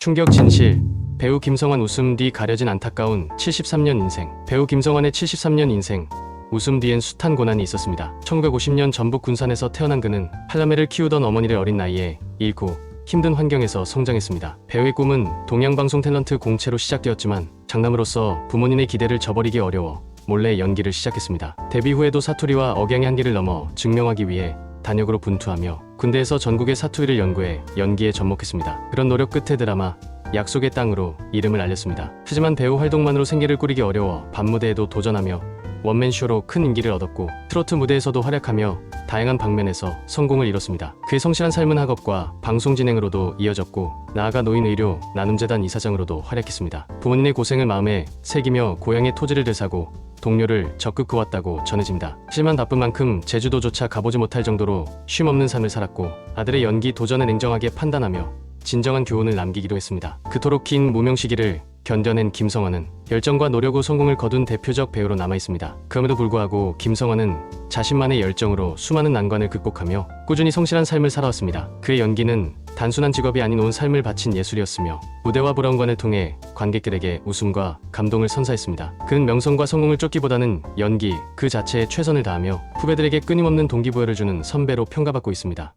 충격 진실. 배우 김성환 웃음 뒤 가려진 안타까운 73년 인생. 배우 김성환의 73년 인생. 웃음 뒤엔 숱한 고난이 있었습니다. 1950년 전북 군산에서 태어난 그는 팔남매를 키우던 어머니를 어린 나이에 잃고 힘든 환경에서 성장했습니다. 배우의 꿈은 동양방송 탤런트 공채로 시작되었지만 장남으로서 부모님의 기대를 저버리기 어려워 몰래 연기를 시작했습니다. 데뷔 후에도 사투리와 억양의 한계를 넘어 증명하기 위해 단역으로 분투하며 군대에서 전국의 사투리를 연구해 연기에 접목했습니다. 그런 노력 끝에 드라마 약속의 땅으로 이름을 알렸습니다. 하지만 배우 활동만으로 생계를 꾸리기 어려워 밤무대에도 도전하며 원맨쇼로 큰 인기를 얻었고 트로트 무대에서도 활약하며 다양한 방면에서 성공을 이뤘습니다. 그의 성실한 삶은 학업과 방송 진행으로도 이어졌고 나아가 노인의료 나눔재단 이사장으로도 활약했습니다. 부모님의 고생을 마음에 새기며 고향의 토지를 되사고 동료를 적극 구웠다고 전해집니다. 하지만 바쁜 만큼 제주도조차 가보지 못할 정도로 쉼없는 삶을 살았고 아들의 연기 도전을 냉정하게 판단하며 진정한 교훈을 남기기도 했습니다. 그토록 긴 무명 시기를 견뎌낸 김성환은 열정과 노력 후 성공을 거둔 대표적 배우로 남아 있습니다. 그럼에도 불구하고 김성환은 자신만의 열정으로 수많은 난관을 극복하며 꾸준히 성실한 삶을 살아왔습니다. 그의 연기는 단순한 직업이 아닌 온 삶을 바친 예술이었으며 무대와 브라운관을 통해 관객들에게 웃음과 감동을 선사했습니다. 그는 명성과 성공을 쫓기보다는 연기 그 자체에 최선을 다하며 후배들에게 끊임없는 동기부여를 주는 선배로 평가받고 있습니다.